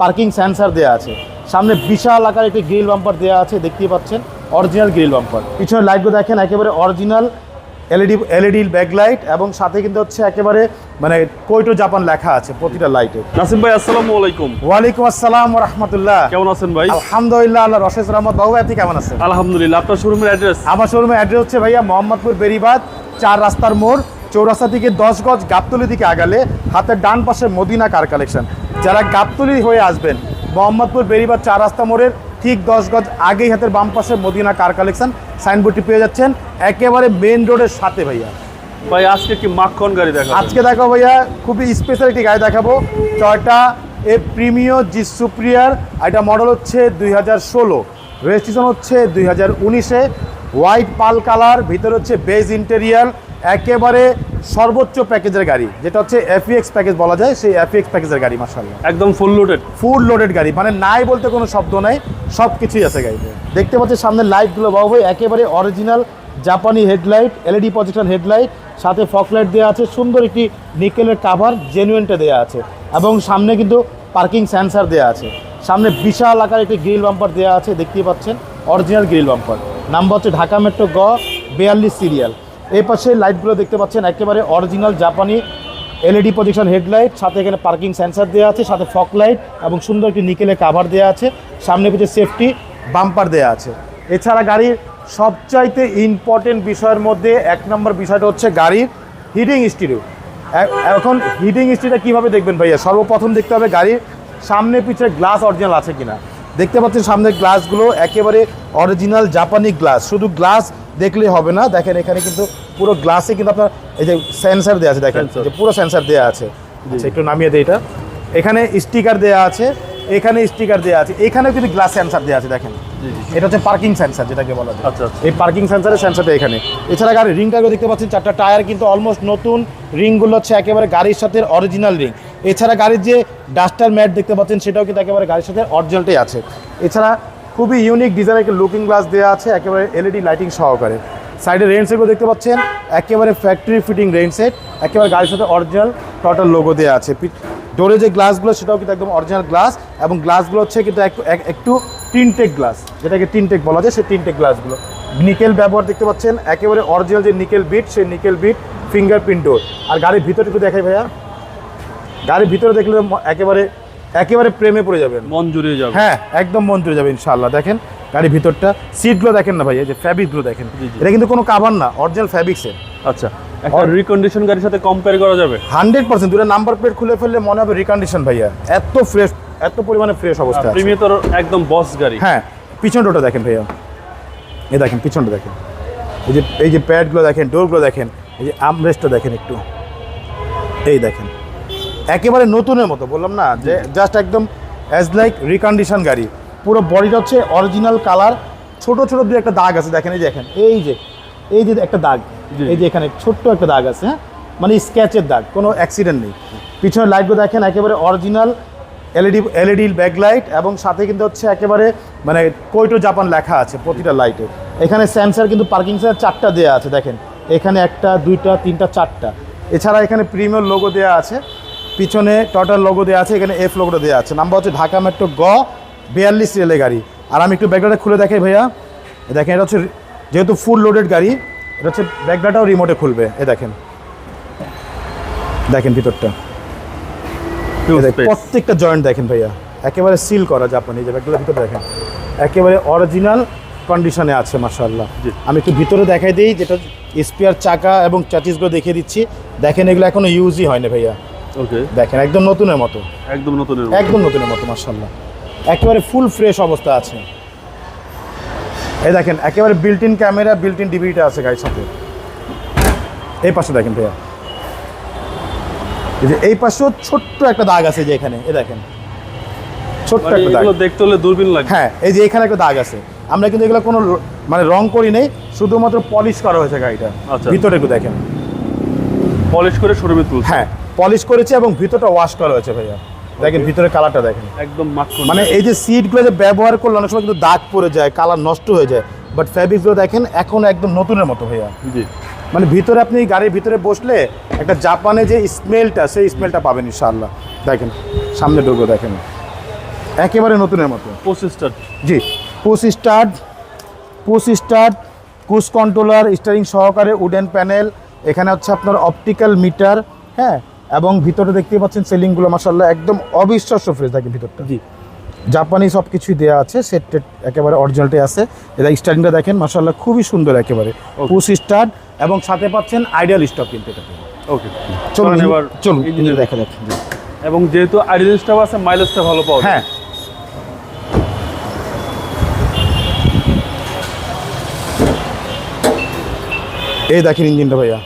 Parking sensor দেওয়া আছে। সামনে বিশাল আকার একটি গ্রিল বাম্পার দেওয়া আছে দেখতেই পাচ্ছেন। Original grill bumper. পিছনে লাইটগুলো দেখেন একেবারে অরিজিনাল এলইডি এলইডি ব্যাকলাইট এবং সাথে কিন্তু হচ্ছে একেবারে মানে কৈটো জাপান লেখা আছে প্রতিটা লাইটে নাসিম ভাই আসসালামু আলাইকুম। ওয়ালাইকুম আসসালাম রহমতুল্লাহ। কেমন আছেন ভাই? আলহামদুলিল্লাহ আল্লাহ রশেদ রহমত। বাবু আপনি কেমন আছেন? আলহামদুলিল্লাহ আপনার শোরুমের অ্যাড্রেস আমার শোরুমের অ্যাড্রেস হচ্ছে ভাইয়া মোহাম্মদপুর বেরিবাদ চার রাস্তার মোড় চৌরাস্তা থেকে দশ গজ গাবতলি দিকে আগালে হাতের ডান পাশে মদিনা কার কালেকশন যারা গাবতলি হয়ে আসবেন মোহাম্মদপুর বেরিবাদ চার রাস্তা মোড়ের ঠিক দশ গজ আগেই হাতের বাম পাশে মদিনা কার কালেকশন সাইনবোর্ডটি পেয়ে যাচ্ছেন একেবারে মেন রোডের সাথে ভাইয়া। ভাই আজকে কি মাখন গাড়ি দেখা আজকে দেখাবো ভাইয়া খুবই স্পেশাল একটি গাড়ি দেখাবো। টয়টা এ প্রিমিয় জি সুপ্রিয়ার এটা মডেল হচ্ছে দুই হাজার ষোলো। রেজিস্ট্রেশন হচ্ছে দুই হাজার উনিশে। হোয়াইট পাল কালার ভিতরে হচ্ছে বেজ ইন্টেরিয়ার একেবারে সর্বোচ্চ প্যাকেজের গাড়ি যেটা হচ্ছে এফিএক্স প্যাকেজ বলা যায় সেই এফিএক্স প্যাকেজের গাড়ি মাসাল্লাহ একদম ফুল লোডেড ফুল লোডেড গাড়ি মানে নাই বলতে কোনো শব্দ নাই সব কিছুই আছে গাড়িতে। দেখতে পাচ্ছি সামনে লাইটগুলো বাবু ভাই একেবারে অরিজিনাল জাপানি হেডলাইট এলইডি প্রজেকশন হেডলাইট সাথে ফকলাইট দেওয়া আছে সুন্দর একটি নিকেলের কাভার জেনুয়েনটা দেওয়া আছে। এবং সামনে কিন্তু পার্কিং সেন্সার দেওয়া আছে। সামনে বিশাল আকার একটি গ্রিল বাম্পার দেওয়া আছে দেখতেই পাচ্ছেন অরিজিনাল গ্রিল বাম্পার নাম্বার হচ্ছে ঢাকা মেট্রো গ বিয়াল্লিশ সিরিয়াল এই পাশে লাইটগুলো দেখতে পাচ্ছেন, একেবারে অরিজিনাল জাপানি এলইডি প্রজেকশন হেডলাইট সাথে এখানে পার্কিং সেন্সার দেওয়া আছে, সাথে ফক লাইট এবং সুন্দর একটি নিকেলের কাভার দেওয়া আছে, সামনে পিছিয়ে সেফটি বাম্পার দেওয়া আছে। এছাড়া গাড়ির সবচাইতে ইম্পর্টেন্ট বিষয়ের মধ্যে এক নম্বর বিষয়টা হচ্ছে গাড়ির হিটিং স্টিরিও এখন হিটিং স্টিটা কীভাবে দেখবেন ভাইয়া? সর্বপ্রথম দেখতে হবে গাড়ির সামনে পিছিয়ে গ্লাস অরিজিনাল আছে কিনা। দেখতে পাচ্ছেন সামনের গ্লাসগুলো একেবারে অরিজিনাল জাপানি গ্লাস। শুধু গ্লাস দেখলে হবে না। দেখেন এখানে কিন্তু পুরো গ্লাসে কিন্তু আপনার এই যে সেন্সার দেওয়া আছে দেখেন। যে পুরো সেন্সার দেওয়া আছে। আচ্ছা একটু নামিয়ে দিই এটা। এখানে স্টিকার দেওয়া আছে। এখানে স্টিকার দেওয়া আছে। এখানেও কিন্তু গ্লাস সেন্সার দেওয়া আছে দেখেন। এটা হচ্ছে পার্কিং সেন্সার যেটাকে বলা যায়। আচ্ছা, আচ্ছা। এই পার্কিং সেন্সারের সেন্সারটা এখানে। এছাড়া গাড়ির রিংটাকে দেখতে পাচ্ছেন চারটা টায়ার কিন্তু অলমোস্ট নতুন রিংগুলো হচ্ছে একেবারে গাড়ির সাথে অরিজিনাল রিং এছাড়া গাড়ির যে ডাস্টার ম্যাট দেখতে পাচ্ছেন, সেটাও কিন্তু একেবারে গাড়ির সাথে অরিজিনালটাই আছে। এছাড়া খুবই ইউনিক ডিজাইনের একটা লুকিং গ্লাস দেওয়া আছে, একেবারে এলইডি লাইটিং সহকারে। সাইডে রেন সেটগুলো দেখতে পাচ্ছেন, একেবারে ফ্যাক্টরি ফিটিং রেন সেট একেবারে গাড়ির সাথে অরিজিনাল টোটাল লোগো দেওয়া আছে। ডোরে যে গ্লাসগুলো সেটাও কিন্তু একদম অরিজিনাল গ্লাস এবং গ্লাসগুলো হচ্ছে কিন্তু একটু- এক- একটু টিনটেক গ্লাস যেটাকে টিনটেক বলা যায়, সেই টিনটেক গ্লাসগুলো নিকেল ব্যবহার দেখতে পাচ্ছেন, একেবারে অরিজিনাল যে নিকেল বিট সেই নিকেল বিট ফিঙ্গারপ্রিন্ট ডোর আর গাড়ির ভিতরে একটু দেখাই ভাইয়া। গাড়ির ভিতরে দেখলে একেবারে একেবারে প্রেমে পড়ে যাবেন। মন জুড়িয়ে যাবে। হ্যাঁ একদম মন জুড়ে যাবে ইনশাল্লাহ দেখেন গাড়ির ভিতরটা সিটগুলো দেখেন না ভাই এই যে ফ্যাব্রিকগুলো দেখেন। এটা কিন্তু কোনো কাভার না অরিজিনাল ফ্যাব্রিক্সের আচ্ছা একটা রিকন্ডিশন গাড়ির সাথে কম্পেয়ার করা যাবে? হান্ড্রেড পার্সেন্ট দুটো নাম্বার প্লেট খুলে ফেললে মনে হবে রিকন্ডিশন ভাইয়া। এত ফ্রেশ এত পরিমাণে ফ্রেশ অবস্থা আছে। প্রিমিয়ার একদম বস গাড়ি। হ্যাঁ পিছনটা দেখেন ভাইয়া। এই দেখেন পিছনটা দেখেন। এই যে এই যে প্যাডগুলো দেখেন ডোরগুলো দেখেন এই যে আমরেস্টটা দেখেন একটু। এই দেখেন। একেবারে নতুনের মতো বললাম না যে জাস্ট একদম অ্যাজ লাইক রিকন্ডিশন গাড়ি। পুরো বডিটা হচ্ছে অরিজিনাল কালার ছোট ছোট দু একটা দাগ আছে দেখেন এই যে দেখেন এই যে এই যে একটা দাগ এই যে এখানে ছোট্ট একটা দাগ আছে হ্যাঁ? মানে স্ক্যাচের দাগ কোনো অ্যাক্সিডেন্ট নেই। পিছনের লাইটগুলো দেখেন একেবারে অরিজিনাল এলইডি এলইডি ব্যাকলাইট এবং সাথে কিন্তু হচ্ছে একেবারে মানে কৈটো জাপান লেখা আছে প্রতিটা লাইটে এখানে স্যামসার কিন্তু পার্কিং সেন্সার চারটা দেওয়া আছে দেখেন। এখানে একটা দুইটা তিনটা চারটা। এছাড়া এখানে প্রিমিয়ার লোগো দেওয়া আছে। পিছনে টোটাল লোগো দেওয়া আছে এখানে এফ লোগোটা দেওয়া আছে। নাম্বার হচ্ছে ঢাকা মেট্রো গ বিয়াল্লিশ রেলের গাড়ি। আর আমি একটু ব্যাকগ্রাউন্ডে খুলে দেখাই ভাইয়া। দেখেন এটা হচ্ছে যেহেতু ফুল লোডেড গাড়ি এটা হচ্ছে ব্যাকগ্রাউন্ডটাও রিমোটে খুলবে। এ দেখেন। দেখেন ভিতরটা। প্রত্যেকটা জয়েন্ট দেখেন ভাইয়া। একেবারে সিল করা জাপানি যে ব্যাগগুলো ভিতরে দেখেন। একেবারে অরিজিনাল কন্ডিশনে আছে মাশাআল্লাহ। জি। আমি একটু ভিতরে দেখাই দিই যেটা স্পেয়ার চাকা এবং চাচিসগুলো দেখিয়ে দিচ্ছি। দেখেন এগুলো এখনও ইউজই হয়নি ভাইয়া। ওকে দেখেন একদম নতুনের মতো। একদম নতুনের একদম নতুনের মতো মাশাআল্লাহ। একেবারে ফুল ফ্রেশ অবস্থা আছে। এই দেখেন একেবারে built in camera built in ডিভিডিটা আছে গাড়ির সাথে। এই পাশে দেখেন ভাইয়া। এই যে এই পাশেও ছোট্ট একটা দাগ আছে যে এখানে এ দেখেন। ছোট্ট মানে একটা দাগ। দেখতে হলে দূরবীন লাগে। হ্যাঁ এই যে এখানে একটা দাগ আছে। আমরা কিন্তু এগুলো কোনো মানে রং করি নেই শুধুমাত্র পলিশ করা হয়েছে গাড়িটা। আচ্ছা। ভিতরে একটু দেখেন। পলিশ করে শোরুমে তুলছে হ্যাঁ পলিশ করেছে এবং ভিতরটা ওয়াশ করা হয়েছে ভাইয়া। দেখেন ভিতরে কালারটা দেখেন। একদম মানে এই যে সিটগুলো যে ব্যবহার করলে অনেক সময় কিন্তু দাগ পড়ে যায় কালার নষ্ট হয়ে যায়। বাট ফ্যাব্রিকগুলো দেখেন এখন একদম নতুনের মতো ভাইয়া। জি। মানে ভিতরে আপনি গাড়ির ভিতরে বসলে একটা জাপানে যে স্মেলটা সেই স্মেলটা পাবেন ইনশাআল্লাহ। দেখেন সামনে ডোগো দেখেন। একেবারে নতুনের মতো। পঁচিশটা G. Push start push start cruise controller steering সহকারে উডেন প্যানেল এখানে হচ্ছে আপনার অপটিক্যাল মিটার হ্যাঁ? এবং ভিতরে দেখতে পাচ্ছেন সেলিংগুলো মাসাল্লাহ একদম অবিশ্বাস্য ফ্রেশ থাকে ভিতরটা। জি। জাপানি সব কিছুই দেওয়া আছে সেট টেট একেবারে অরিজিনালটাই আছে। এটা স্টার্টিংটা দেখেন মাসাল্লাহ খুবই সুন্দর একেবারে। পুশ স্টার্ট এবং সাথে পাচ্ছেন আইডিয়াল স্টক কিন্তু এটা। ওকে চলুন এবার চলুন ইঞ্জিনের ইঞ্জিনে দেখা যাক। এবং যেহেতু আইডিয়াল স্টাফ আছে মাইলেজটা ভালো পাওয়া যায়। হ্যাঁ। এই দেখেন ইঞ্জিনটা ভাইয়া।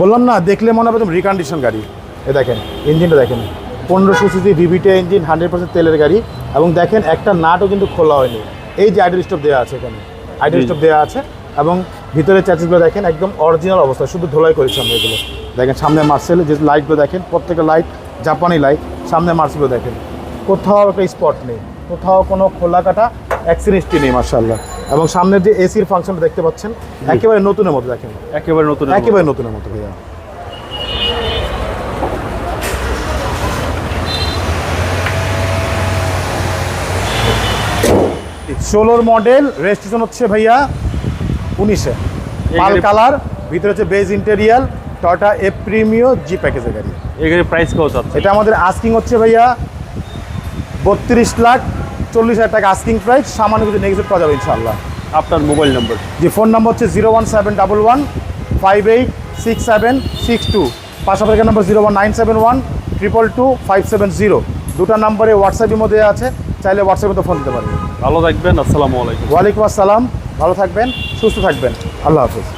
বললাম না দেখলে মনে হবে রিকন্ডিশন গাড়ি। এ দেখেন ইঞ্জিনটা দেখেন। পনেরোশো CC VVT engine hundred percent তেলের গাড়ি। এবং দেখেন একটা নাটও কিন্তু খোলা হয়নি। এই যে আইডল স্টপ দেওয়া আছে এখানে। আইডল। স্টপ দেওয়া আছে। এবং ভিতরে চ্যাচেসগুলো দেখেন একদম অরিজিনাল অবস্থা। শুধু ধোলাই করেছি আমরা এগুলো। দেখেন সামনে মার্সেল যে লাইটগুলো দেখেন প্রত্যেকটা লাইট জাপানি লাইট সামনে মার্সেলগুলো দেখেন। কোথাও একটা স্পট নেই। কোথাও কোনো খোলা কাটা অ্যাক্সিডেন্টটি নেই মার্শাল্লাহ এবং সামনের যে এসির ফাংশনটা দেখতে পাচ্ছেন একেবারে নতুনের মতো দেখেন। একেবারে নতুন একেবারে নতুনের মতো ভাইয়া। ষোলোর মডেল রেজিস্ট্রেশন হচ্ছে ভাইয়া উনিশে। পাল কালার ভিতরে হচ্ছে বেজ ইন্টেরিয়াল টয়টা এ প্রিমিও জি প্যাকেজের গাড়ি। এই গাড়ির প্রাইস কত এটা আমাদের আস্কিং হচ্ছে ভাইয়া বত্রিশ লাখ চল্লিশ হাজার টাকা আস্কিং প্রাইস সামান্য কিছু নেগেটিভ করা যাবে ইনশাল্লাহ আপনার মোবাইল নাম্বার যে ফোন নম্বর হচ্ছে zero one seven double one five eight six seven six two পাশাপাশি number zero one nine seven one triple two five seven zero দুটো নম্বরে হোয়াটসঅ্যাপের মধ্যে আছে চাইলে হোয়াটসঅ্যাপে তো ফোন দিতে পারবেন ভালো থাকবেন আসসালামু আলাইকুম। ওয়ালাইকুম আসসালাম ভালো থাকবেন সুস্থ থাকবেন। আল্লাহ হাফিজ।